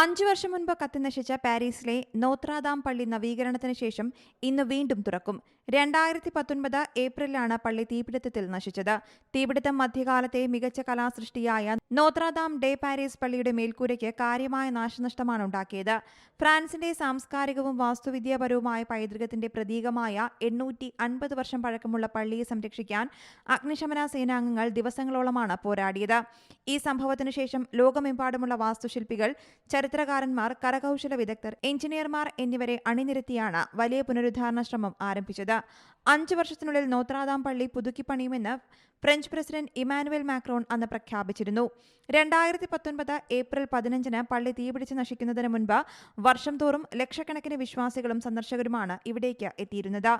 അഞ്ചു വർഷം മുൻപ് കത്തിനശിച്ച പാരീസിലെ നോത്രാദാം പള്ളി നവീകരണത്തിന് ശേഷം ഇന്ന് വീണ്ടും തുറക്കും. രണ്ടായിരത്തി പത്തൊൻപത് ഏപ്രിലാണ് പള്ളി തീപിടുത്തത്തിൽ നശിച്ചത്. തീപിടുത്തം മധ്യകാലത്തെ മികച്ച കലാസൃഷ്ടിയായ നോത്രാദാം ഡേ പാരീസ് പള്ളിയുടെ മേൽക്കൂരയ്ക്ക് കാര്യമായ നാശനഷ്ടമാണ് ഉണ്ടാക്കിയത്. ഫ്രാൻസിന്റെ സാംസ്കാരികവും വാസ്തുവിദ്യാപരവുമായ പൈതൃകത്തിന്റെ പ്രതീകമായ എണ്ണൂറ്റി അൻപത് വർഷം പഴക്കമുള്ള പള്ളിയെ സംരക്ഷിക്കാൻ അഗ്നിശമന സേനാംഗങ്ങൾ ദിവസങ്ങളോളമാണ് പോരാടിയത്. ഈ സംഭവത്തിനു ശേഷം ലോകമെമ്പാടുമുള്ള വാസ്തുശില്പികൾ ചരിത്രകാരന്മാർ കരകൗശല വിദഗ്ധർ എഞ്ചിനീയർമാർ എന്നിവരെ അണിനിരത്തിയാണ് വലിയ പുനരുദ്ധാരണ ശ്രമം ആരംഭിച്ചത്. അഞ്ചു വർഷത്തിനുള്ളിൽ നോത്രാദാം പള്ളി പുതുക്കിപ്പണിയുമെന്ന് ഫ്രഞ്ച് പ്രസിഡന്റ് ഇമാനുവൽ മാക്രോൺ അന്ന് പ്രഖ്യാപിച്ചിരുന്നു. രണ്ടായിരത്തി പത്തൊൻപത് ഏപ്രിൽ പതിനഞ്ചിന് പള്ളി തീപിടിച്ച് നശിക്കുന്നതിന് മുൻപ് വർഷം തോറും ലക്ഷക്കണക്കിന് വിശ്വാസികളും സന്ദർശകരുമാണ് ഇവിടേക്ക് എത്തിയിരുന്നത്.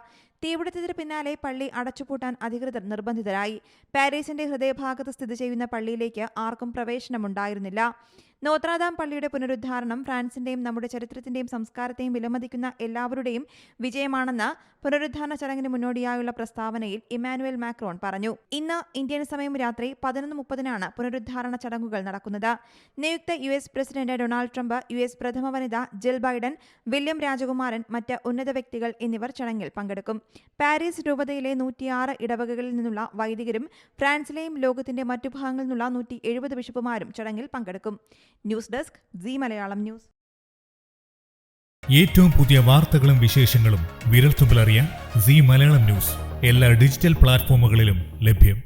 തീപിടുത്തത്തിന് പിന്നാലെ പള്ളി അടച്ചുപൂട്ടാൻ അധികൃതർ നിർബന്ധിതരായി. പാരീസിന്റെ ഹൃദയഭാഗത്ത് സ്ഥിതി ചെയ്യുന്ന പള്ളിയിലേക്ക് ആർക്കും പ്രവേശനമുണ്ടായിരുന്നില്ല. നോത്രാദാം പള്ളിയുടെ പുനരുദ്ധാരണം ഫ്രാൻസിന്റെയും നമ്മുടെ ചരിത്രത്തിന്റെയും സംസ്കാരത്തെയും വിലമതിക്കുന്ന എല്ലാവരുടെയും വിജയമാണെന്ന് പുനരുദ്ധാരണ ചടങ്ങിന് മുന്നോടിയായുള്ള പ്രസ്താവനയിൽ ഇമാനുവൽ മാക്രോൺ പറഞ്ഞു. ഇന്ന് ഇന്ത്യൻ സമയം രാത്രി പതിനൊന്ന് മുപ്പതിനാണ് പുനരുദ്ധാരണ ചടങ്ങുകൾ നടക്കുന്നത്. നിയുക്ത U S president Donald Trump U S പ്രഥമ വനിത ജിൽ ബൈഡൻ വില്യം രാജകുമാരൻ മറ്റ് ഉന്നത വ്യക്തികൾ എന്നിവർ ചടങ്ങിൽ പങ്കെടുക്കും. പാരീസ് രൂപതയിലെ നൂറ്റിയാറ് ഇടവകകളിൽ നിന്നുള്ള വൈദികരും ഫ്രാൻസിലെയും ലോകത്തിന്റെ മറ്റു ഭാഗങ്ങളിൽ നിന്നുള്ള നൂറ്റി എഴുപത് ബിഷപ്പുമാരും ചടങ്ങിൽ പങ്കെടുക്കും. News desk C Malayalam news. ഏറ്റവും പുതിയ വാർത്തകളും വിശേഷങ്ങളും വിരൽത്തുമ്പിലറിയാൻ സി മലയാളം ന്യൂസ് എല്ലാ ഡിജിറ്റൽ പ്ലാറ്റ്ഫോമുകളിലും ലഭ്യം.